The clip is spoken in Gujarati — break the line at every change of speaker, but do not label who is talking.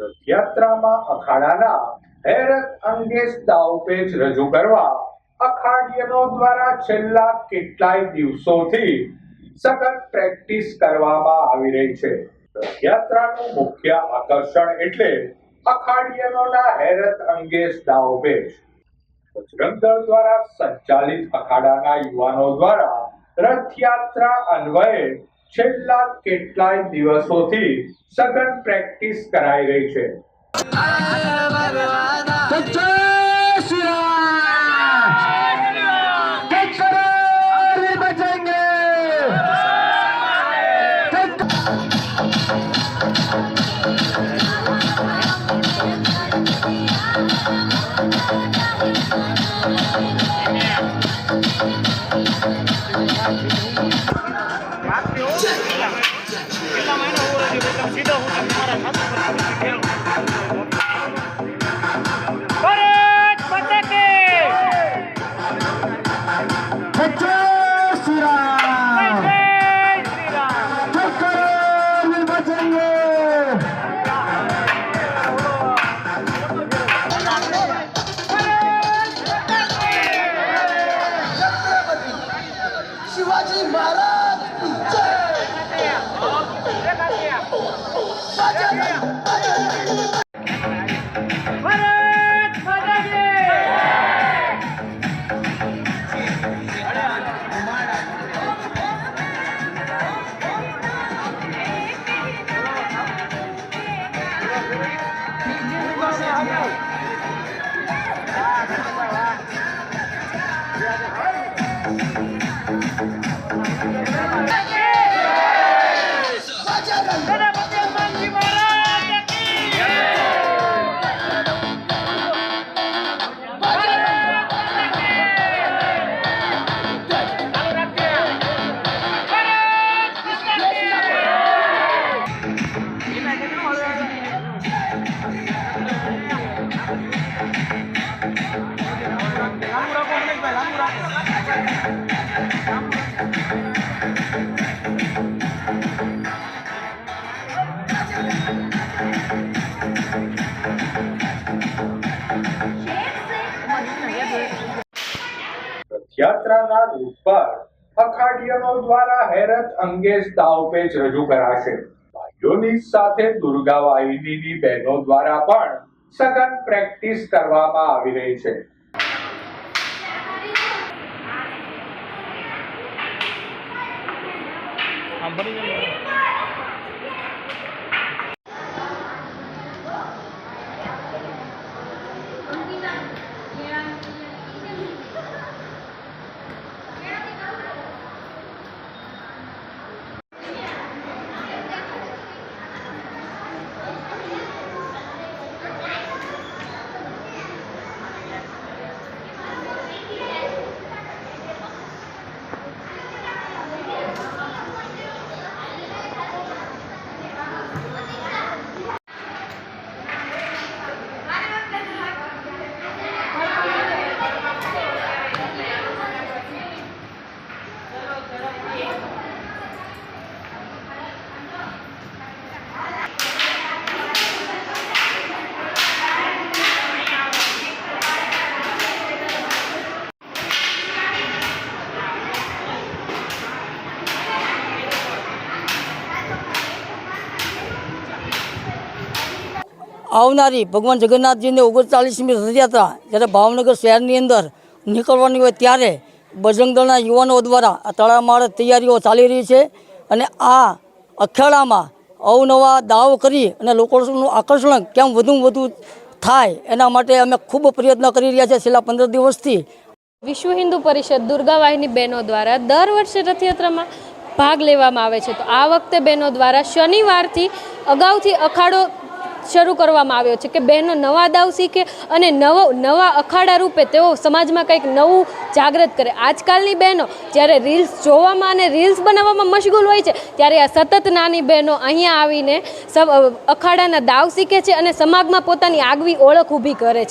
રથયાત્રામાં અખાડાના હેરત અંગે દાવપેચ રજૂ કરવા અખાડિયનો દ્વારા છેલ્લા કેટલાય દિવસોથી સખત પ્રેક્ટિસ કરવામાં આવી રહી છે. રથયાત્રાનું મુખ્ય આકર્ષણ એટલે અખાડીયનોના હેરત અંગે દાવપેચ બજરંગ દળ દ્વારા સંચાલિત અખાડાના યુવાનો દ્વારા રથયાત્રા અન્વયે છેલ્લા કેટલાય દિવસોથી સઘન પ્રેક્ટિસ કરાઈ રહી છે.
Ich bin
da meiner Ruhe, ich
bin da wieder hoch, ich bin da.
રથયાત્રાના રૂટ પર અખાડીયનો દ્વારા હેરત અંગે દાવપેચ રજૂ કરાશે. ભાઈઓની સાથે દુર્ગા વાહિનીની બહેનો દ્વારા પણ સઘન પ્રેક્ટિસ કરવામાં આવી રહી છે.
આવનારી ભગવાન જગન્નાથજીને ઓગણચાલીસમી રથયાત્રા જ્યારે ભાવનગર શહેરની અંદર નીકળવાની હોય ત્યારે બજરંગદળના યુવાનો દ્વારા આ તડામાર તૈયારીઓ ચાલી રહી છે અને આ અખાડામાં અવનવા દાવો કરી અને લોકોનું આકર્ષણ કેમ વધુ વધુ થાય એના માટે અમે ખૂબ પ્રયત્ન કરી રહ્યા છીએ. છેલ્લા પંદર દિવસથી
વિશ્વ હિન્દુ પરિષદ દુર્ગા વાહિની બહેનો દ્વારા દર વર્ષે રથયાત્રામાં ભાગ લેવામાં આવે છે. તો આ વખતે બહેનો દ્વારા શનિવારથી અગાઉથી અખાડો શરૂ કરવામાં આવ્યો છે કે બહેનો નવા દાવ શીખે અને નવો નવા અખાડા રૂપે તેઓ સમાજમાં કંઈક નવું જાગૃત કરે. આજકાલની બહેનો જ્યારે રીલ્સ જોવામાં અને રીલ્સ બનાવવામાં મશગુલ હોય છે, ત્યારે આ સતત નાની બહેનો અહીંયા આવીને સ અખાડાના દાવ શીખે છે અને સમાજમાં પોતાની આગવી ઓળખ ઊભી કરે છે.